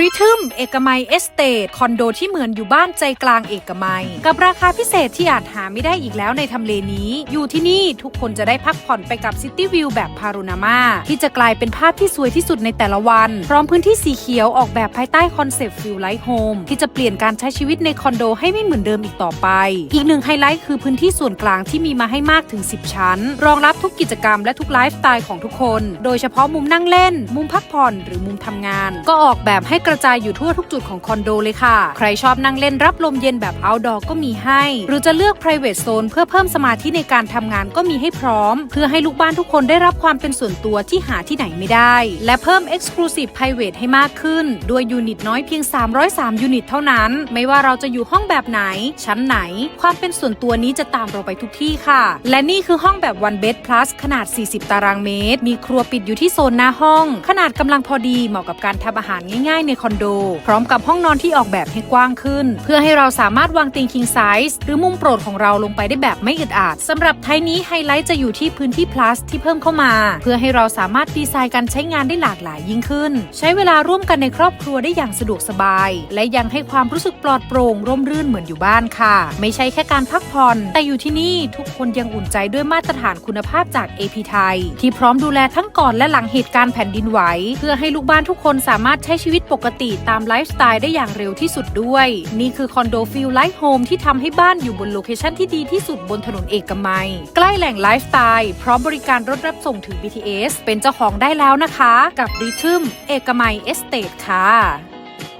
ริทึมเอกมัยเอสเตทคอนโดที่เหมือนอยู่บ้านใจกลางเอกมัย กับราคาพิเศษที่อาจหาไม่ได้อีกแล้วในทำเลนี้ อยู่ที่นี่ทุกคนจะได้พักผ่อนไปกับซิตี้วิวแบบพารุนามาที่จะกลายเป็นภาพที่สวยที่สุดในแต่ละวัน พร้อมพื้นที่สีเขียวออกแบบภายใต้คอนเซปต์ฟิลไลท์โฮมที่จะเปลี่ยนการใช้ชีวิตในคอนโดให้ไม่เหมือนเดิมอีกต่อไป อีกหนึ่งไฮไลท์คือพื้นที่ส่วนกลางที่มีมาให้มากถึง 10 ชั้น รองรับทุกกิจกรรมและทุกไลฟ์สไตล์ของทุกคน โดยเฉพาะมุมนั่งเล่น มุมพักผ่อนหรือมุมทำงาน ก็ออกแบบให้กระจายอยู่ทั่วทุกจุดของคอนโดเลยค่ะ ใครชอบนั่งเล่นรับลมเย็นแบบ outdoor ก็มีให้ หรือจะเลือก private zone เพื่อเพิ่มสมาธิในการทำงานก็มีให้พร้อม เพื่อให้ลูกบ้านทุกคนได้รับความเป็นส่วนตัวที่หาที่ไหนไม่ได้ และเพิ่ม exclusive private ให้มากขึ้น ด้วยยูนิตน้อยเพียง 303 ยูนิตเท่านั้น ไม่ว่าเราจะอยู่ห้องแบบไหน ชั้นไหน ความเป็นส่วนตัวนี้จะตามเราไปทุกที่ค่ะ และนี่คือห้องแบบ one bed plus ขนาด 40 ตารางเมตร มีครัวปิดอยู่ที่โซนหน้าห้อง ขนาดกำลังพอดีเหมาะกับการทำอาหารง่ายๆในคอนโด พร้อมกับห้องนอนที่ออกแบบให้กว้างขึ้น เพื่อให้เราสามารถวางเตียง king size หรือมุมโปรดของเราลงไปได้แบบไม่อึดอัดสำหรับไทยนี้ไฮไลท์จะอยู่ที่พื้นที่ plus ที่เพิ่มเข้ามา เพื่อให้เราสามารถดีไซน์การใช้งานได้หลากหลายยิ่งขึ้น ใช้เวลาร่วมกันในครอบครัวได้อย่างสะดวกสบาย และยังให้ความรู้สึกปลอดโปร่งร่มรื่นเหมือนอยู่บ้านค่ะ ไม่ใช่แค่การพักผ่อน แต่อยู่ที่นี่ทุกคนยังอุ่นใจด้วยมาตรฐานคุณภาพจาก AP ไทยที่พร้อมดูแลทั้งก่อนและหลังเหตุการณ์แผ่นดินไหว เพื่อให้ลูกบ้านทุกคนสามารถใช้ชีวิตปกติตามไลฟ์สไตล์ได้อย่างเร็วที่สุดด้วย นี่คือคอนโดฟิลไลฟ์โฮมที่ทำให้บ้านอยู่บนโลเคชันที่ดีที่สุดบนถนนเอกมัย ใกล้แหล่งไลฟ์สไตล์พร้อมบริการรถรับส่งถึง BTS เป็นเจ้าของได้แล้วนะคะ กับริทึมเอกมัยเอสเตดค่ะ